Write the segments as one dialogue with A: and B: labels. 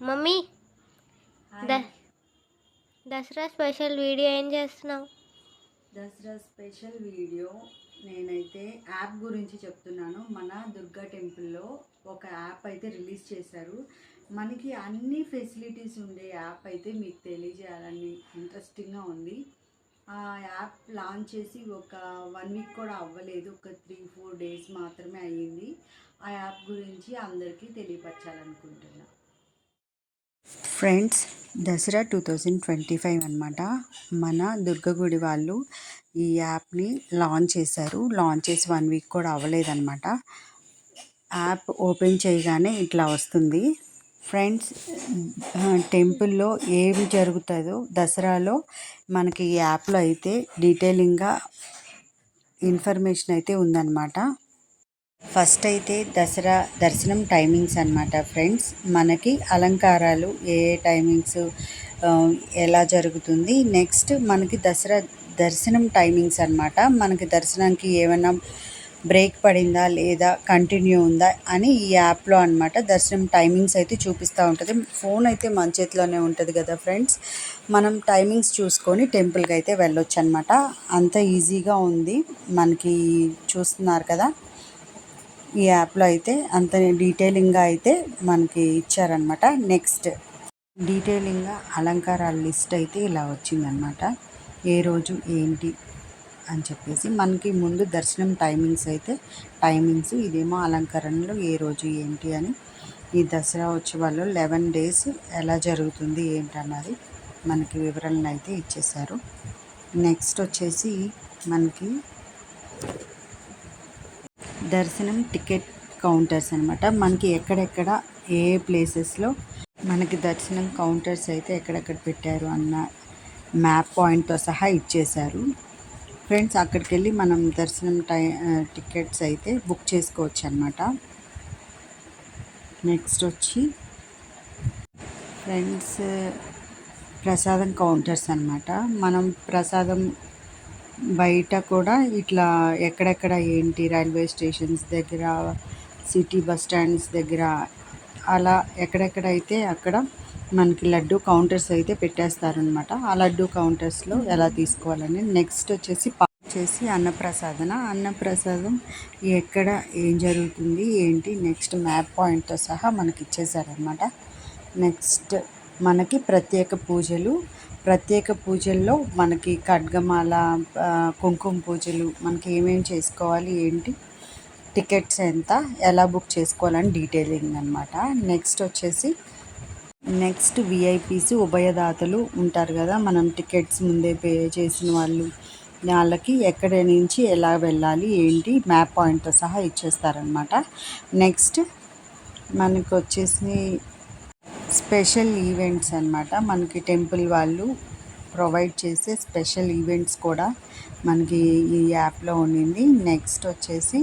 A: Mummy Dasara special video ఏం చేస్తున్నావు?
B: Dasara special video నేనైతే యాప్ గురించి చెప్తున్నాను. మన దుర్గా టెంపుల్లో ఒక యాప్ అయితే రిలీజ్ చేశారు. మనకి అన్ని ఫెసిలిటీస్ ఉండే యాప్ అయితే మీకు తెలియజేయాలని ఇంట్రెస్టింగ్గా ఉంది. ఆ యాప్ లాంచ్ చేసి ఒక వన్ వీక్ కూడా అవ్వలేదు. ఒక త్రీ ఫోర్ డేస్ మాత్రమే అయ్యింది. ఆ యాప్ గురించి అందరికీ తెలియపరచాలనుకుంటున్నా. Friends Dasara two thousand twenty five అనమాట మన దుర్గగుడి వాళ్ళు ఈ యాప్ని లాంచ్ చేశారు. లాంచ్ చేసి వన్ వీక్ కూడా అవ్వలేదన్నమాట. యాప్ ఓపెన్ చేయగానే ఇట్లా వస్తుంది. ఫ్రెండ్స్ టెంపుల్లో ఏమి జరుగుతుందో దసరాలో మనకి ఈ యాప్లో అయితే డీటెయిలింగ్గా ఇన్ఫర్మేషన్ అయితే ఉందన్నమాట. ఫస్ట్ అయితే దసరా దర్శనం టైమింగ్స్ అనమాట ఫ్రెండ్స్. మనకి అలంకారాలు ఏ ఏ టైమింగ్స్ ఎలా జరుగుతుంది. నెక్స్ట్ మనకి దసరా దర్శనం టైమింగ్స్ అన్నమాట. మనకి దర్శనానికి ఏమైనా బ్రేక్ పడిందా లేదా కంటిన్యూ ఉందా అని ఈ యాప్లో అనమాట దర్శనం టైమింగ్స్ అయితే చూపిస్తూ ఉంటుంది. ఫోన్ అయితే మన చేతిలోనే ఉంటుంది కదా ఫ్రెండ్స్. మనం టైమింగ్స్ చూసుకొని టెంపుల్కి అయితే వెళ్ళొచ్చు అనమాట అంత ఈజీగా ఉంది. మనకి చూస్తున్నారు కదా. ఈ యాప్లో అయితే అంత డీటెయిలింగ్గా అయితే మనకి ఇచ్చారనమాట నెక్స్ట్ డీటెయిలింగ్గా అలంకారాల లిస్ట్ అయితే ఇలా వచ్చిందనమాట ఏ రోజు ఏంటి అని చెప్పేసి మనకి ముందు దర్శనం టైమింగ్స్ అయితే టైమింగ్స్ ఇదేమో అలంకరణలు ఏ రోజు ఏంటి అని ఈ దసరా ఉత్సవాల్లో లెవెన్ డేస్ ఎలా జరుగుతుంది ఏంటన్నది మనకి వివరణలు అయితే ఇచ్చేశారు. నెక్స్ట్ వచ్చేసి మనకి దర్శనం టికెట్ కౌంటర్స్ అనమాట మనకి ఎక్కడెక్కడ ఏ ప్లేసెస్లో మనకి దర్శనం కౌంటర్స్ అయితే ఎక్కడెక్కడ పెట్టారు అన్న మ్యాప్ పాయింట్తో సహా ఇచ్చేశారు. ఫ్రెండ్స్ అక్కడికి వెళ్ళి మనం దర్శనం టై టికెట్స్ అయితే బుక్ చేసుకోవచ్చు అనమాట నెక్స్ట్ వచ్చి ఫ్రెండ్స్ ప్రసాదం కౌంటర్స్ అనమాట మనం ప్రసాదం బయట కూడా ఇట్లా ఎక్కడెక్కడ ఏంటి రైల్వే స్టేషన్స్ దగ్గర సిటీ బస్ స్టాండ్స్ దగ్గర అలా ఎక్కడెక్కడైతే అక్కడ మనకి లడ్డు కౌంటర్స్ అయితే పెట్టేస్తారనమాట ఆ లడ్డు కౌంటర్స్లో ఎలా తీసుకోవాలని నెక్స్ట్ వచ్చేసి పా- వచ్చేసి అన్నప్రసాదన. అన్నప్రసాదం ఎక్కడ ఏం జరుగుతుంది ఏంటి నెక్స్ట్ మ్యాప్ పాయింట్తో సహా మనకి ఇచ్చేసారనమాట నెక్స్ట్ మనకి ప్రత్యేక పూజలు ప్రత్యేక పూజల్లో మనకి ఖడ్గమాల కుంకుమ పూజలు మనకి ఏమేమి చేసుకోవాలి ఏంటి టికెట్స్ ఎంత ఎలా బుక్ చేసుకోవాలని డీటెయిలింగ్ అనమాట నెక్స్ట్ వచ్చేసి నెక్స్ట్ విఐపీస్ ఉభయదాతలు ఉంటారు కదా మనం టికెట్స్ ముందే పే చేసిన వాళ్ళు. వాళ్ళకి ఎక్కడి నుంచి ఎలా వెళ్ళాలి ఏంటి మ్యాప్ పాయింట్తో సహా ఇచ్చేస్తారనమాట నెక్స్ట్ మనకు వచ్చేసి స్పెషల్ ఈవెంట్స్ అన్నమాట. మనకి టెంపుల్ వాళ్ళు ప్రొవైడ్ చేసే స్పెషల్ ఈవెంట్స్ కూడా మనకి ఈ యాప్లో ఉండింది. నెక్స్ట్ వచ్చేసి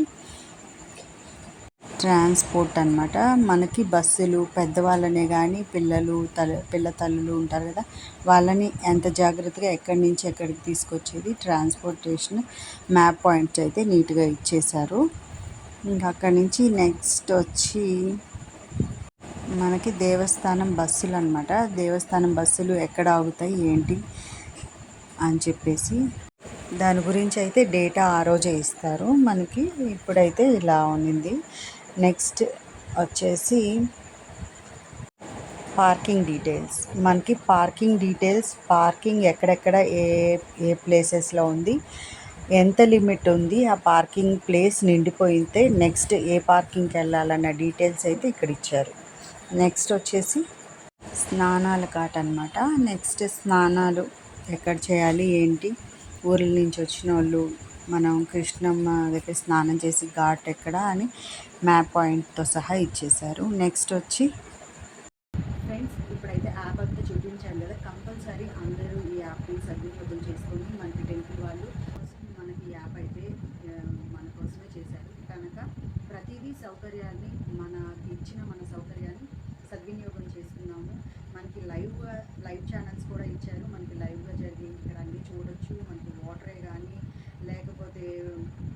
B: ట్రాన్స్పోర్ట్ అనమాట మనకి బస్సులు పెద్దవాళ్ళనే కానీ పిల్లలు తల పిల్ల తల్లులు ఉంటారు కదా వాళ్ళని ఎంత జాగ్రత్తగా ఎక్కడి నుంచి ఎక్కడికి తీసుకొచ్చేది ట్రాన్స్పోర్టేషన్ మ్యాప్ పాయింట్స్ అయితే నీట్గా ఇచ్చేశారు. ఇంకా అక్కడి నుంచి నెక్స్ట్ వచ్చి మనకి దేవస్థానం బస్సులు అనమాట దేవస్థానం బస్సులు ఎక్కడ ఆగుతాయి ఏంటి అని చెప్పేసి దాని గురించి అయితే డేటా ఆ రోజే ఇస్తారు. మనకి ఇప్పుడైతే ఇలా ఉంది నెక్స్ట్ వచ్చేసి పార్కింగ్ డీటెయిల్స్. మనకి పార్కింగ్ డీటెయిల్స్ పార్కింగ్ ఎక్కడెక్కడ ఏ ఏ ప్లేసెస్లో ఉంది ఎంత లిమిట్ ఉంది ఆ పార్కింగ్ ప్లేస్ నిండిపోయితే నెక్స్ట్ ఏ పార్కింగ్కి వెళ్ళాలన్న డీటెయిల్స్ అయితే ఇక్కడ ఇచ్చారు. నెక్స్ట్ వచ్చేసి స్నానాల ఘాట్ అనమాట నెక్స్ట్ స్నానాలు ఎక్కడ చేయాలి ఏంటి? ఊర్ల నుంచి వచ్చిన వాళ్ళు మనం కృష్ణమ్మ దగ్గర స్నానం చేసి ఘాట్ ఎక్కడ అని మ్యాప్ పాయింట్తో సహా ఇచ్చేశారు. నెక్స్ట్ వచ్చి ఫ్రెండ్స్ ఇప్పుడైతే యాప్ అంతా చూపించాను కదా. కంపల్సరీ అందరూ ఈ యాప్ని సద్వినియోగం చేసుకొని మనకి టెంపుల్ వాళ్ళు మనకి యాప్ అయితే మన కోసమే చేశారు. కనుక ప్రతిదీ సౌకర్యాన్ని మనకి ఇచ్చిన మన సౌకర్యాన్ని సద్వినియోగం చేసుకున్నాము మనకి లైవ్గా లైవ్ ఛానల్స్ కూడా ఇచ్చారు. మనకి లైవ్గా జరిగే ఇక్కడ అన్నీ చూడొచ్చు. మనకి వాటరే కానీ లేకపోతే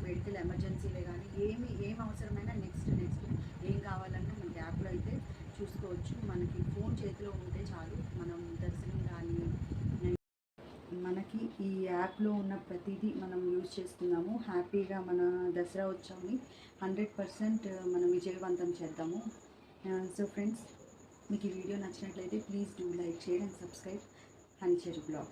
B: మెడికల్ ఎమర్జెన్సీలే కానీ ఏమి ఏం అవసరమైనా నెక్స్ట్ నెక్స్ట్ ఏం కావాలన్నా మనకి యాప్లో అయితే చూసుకోవచ్చు. మనకి ఫోన్ చేతిలో ఉంటే చాలు. మనం దర్శనం కానీ మనకి ఈ యాప్లో ఉన్న ప్రతిదీ మనం యూజ్ చేసుకుందాము హ్యాపీగా మన దసరా వచ్చాము హండ్రెడ్ పర్సెంట్ మనం విజయవంతం చేద్దాము. సో ఫ్రెండ్స్ మీకు ఈ వీడియో నచ్చినట్లయితే please do like share and subscribe హనిచేరు blog.